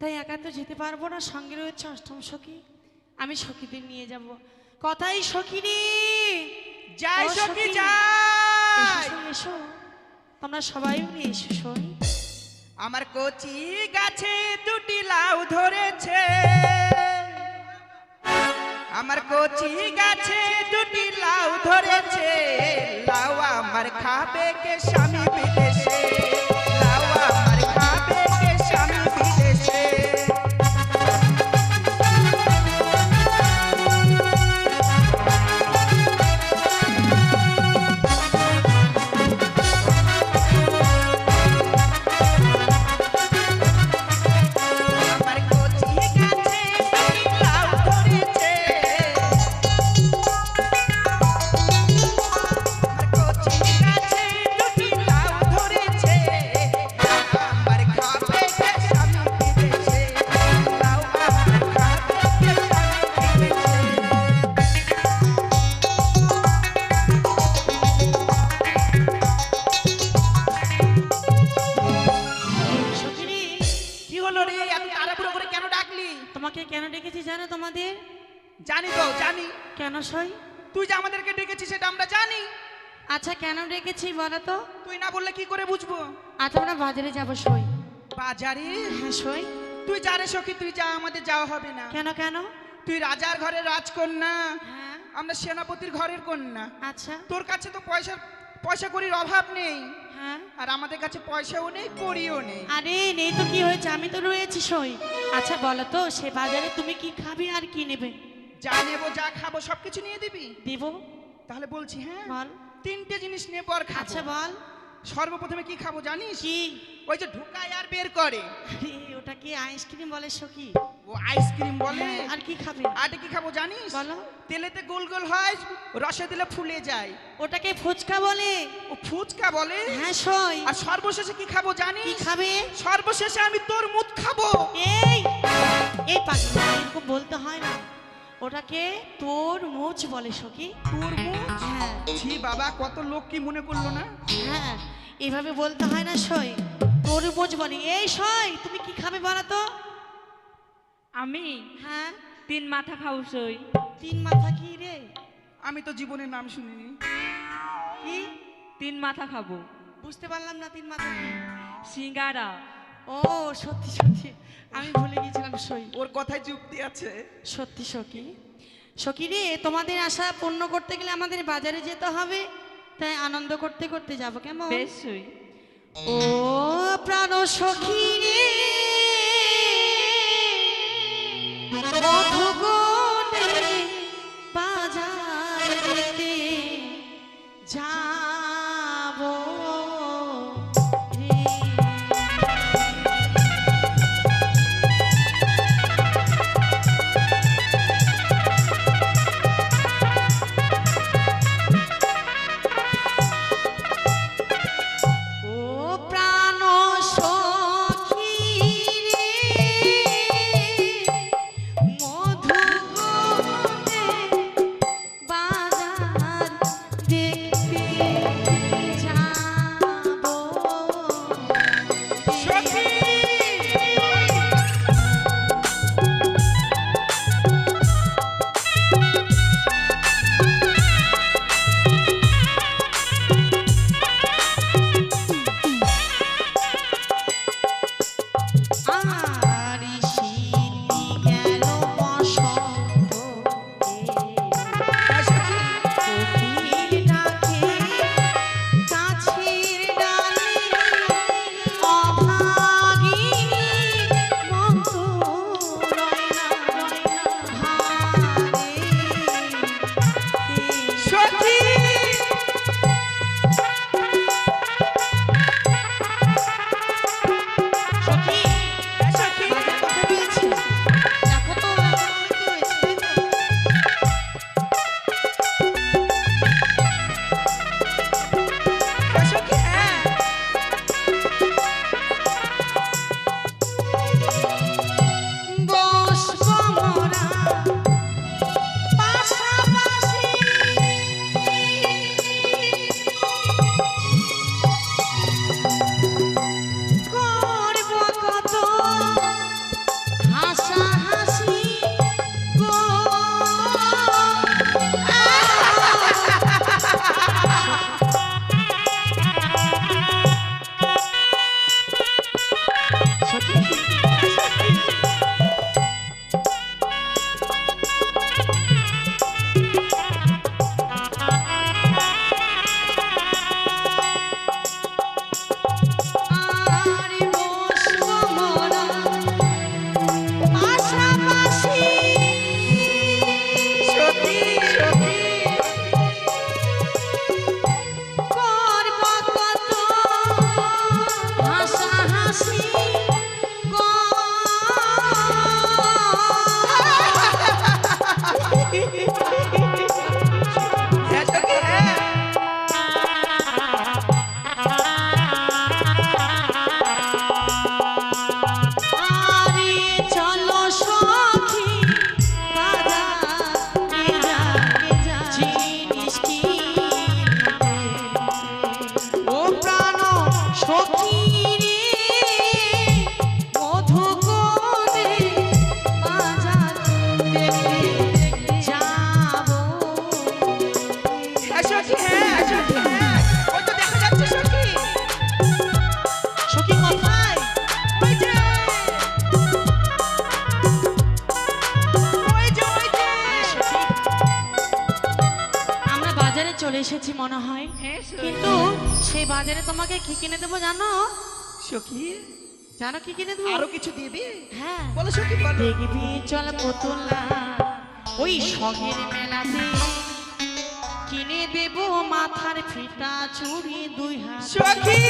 তাই একা তো যেতে পারব না। সঙ্গে রয়েছে অষ্টম সখী। আমি সখীদের নিয়ে যাব। কথাই সখী রে যাই সখী। যাই। এসো তোমরা সবাই নিয়ে এসো সই আমার কচি গাছে দুটি লাউ ধরেছে। আমার কচি গাছে দুটি লাউ ধরেছে। লাউ আমার খাবে কে স্বামী? এত তাড়াহুড়ো করে কেন ডাকলি? তোমাকে কেন ডেকেছি জানো তোমাদের? জানি তো জানি। কেন সই? তুই যে আমাদেরকে ডেকেছিস সেটা আমরা জানি। আচ্ছা কেন ডেকেছি বলো তো? তুই না বললে কি করে বুঝব? আচ্ছা আমরা বাজারে যাব সই। বাজারে? হ্যাঁ সই। তুই যা রে সখী তুই যা আমাদের যাওয়া হবে না। কেন কেন? তুই রাজার ঘরের রাজকন্যা। হ্যাঁ। আমরা সেনাপতির ঘরের কন্যা। আচ্ছা। তোর কাছে তো পয়সা পয়সা করির অভাব নেই। হ্যাঁ। আর আমাদের কাছে পয়সাও নেই করিও নেই। আরে নেই তো কি হয়েছে? আমি তো রয়েছি সই। আচ্ছা বলো তো সে বাজারে তুমি কি খাবে আর কি নেবে? যা নেব যা খাব সবকিছু নিয়ে দিবি? দেবো। তাহলে বলছি হ্যাঁ বল। তিনটে জিনিস নেব আর আচ্ছা বল। সর্বপ্রথমে কি খাব জানিস? কি? ওই যে ঢুকায় আর বের করে। আরে ওটা কি আইসক্রিম বলে সখি? ও আইসক্রিম বলে? হ্যাঁ, আর কি খাবে? আর কি খাব জানিস? বলো। তেলেতে গোল গোল হয় রসে দিলে ফুলে যায়। ওটাকে ফুচকা বলে। ও ফুচকা বলে? হ্যাঁ সই। আর সর্বশেষে কি খাব কি জানিস খাবে? সর্বশেষে আমি তোর মুখ খাব। এই এই পাখি এরকম বলতে হয় না। ওটাকে তোর মোচ বলে সখি। তোর মুখ হ্যাঁ। ছি বাবা কত লোক কি মনে করল না? হ্যাঁ। এভাবে বলতে হয় না সই। তোর মোচ বলে এই সই তুমি কি খাবে বলো তো? আমি? হ্যাঁ। তিন মাথা খাও সই। তিন মাথা কি রে? আমি তো জীবনের নাম শুনিনি। কি? তিন মাথা খাব। বুঝতে পারলাম না তিন মাথা কি। সিঙ্গারা। ও সত্যি সত্যি। আমি ভুলে গিয়েছিলাম সই। ওর কথায় যুক্তি আছে। সত্যি সখী। সখী রে তোমাদের আশা পূর্ণ করতে গেলে আমাদের বাজারে যেতে হবে। তাই আনন্দ করতে করতে যাব কেমন? বেশই। ও প্রাণ সখী রে। এসেছি মনে হয়। হ্যাঁ কিন্তু সেই বাজারে তোমাকে কি কিনে দেবো জানো? সখী? জানো কি কিনে দেবো? আরও কিছু দিবি? হ্যাঁ। বলো সখী বলো। দেখবি চল পুতুলা ওই সঙ্গের মেলাতে। কিনে দেব মাথার ফিতা চুড়ি দুই হাত। সখী!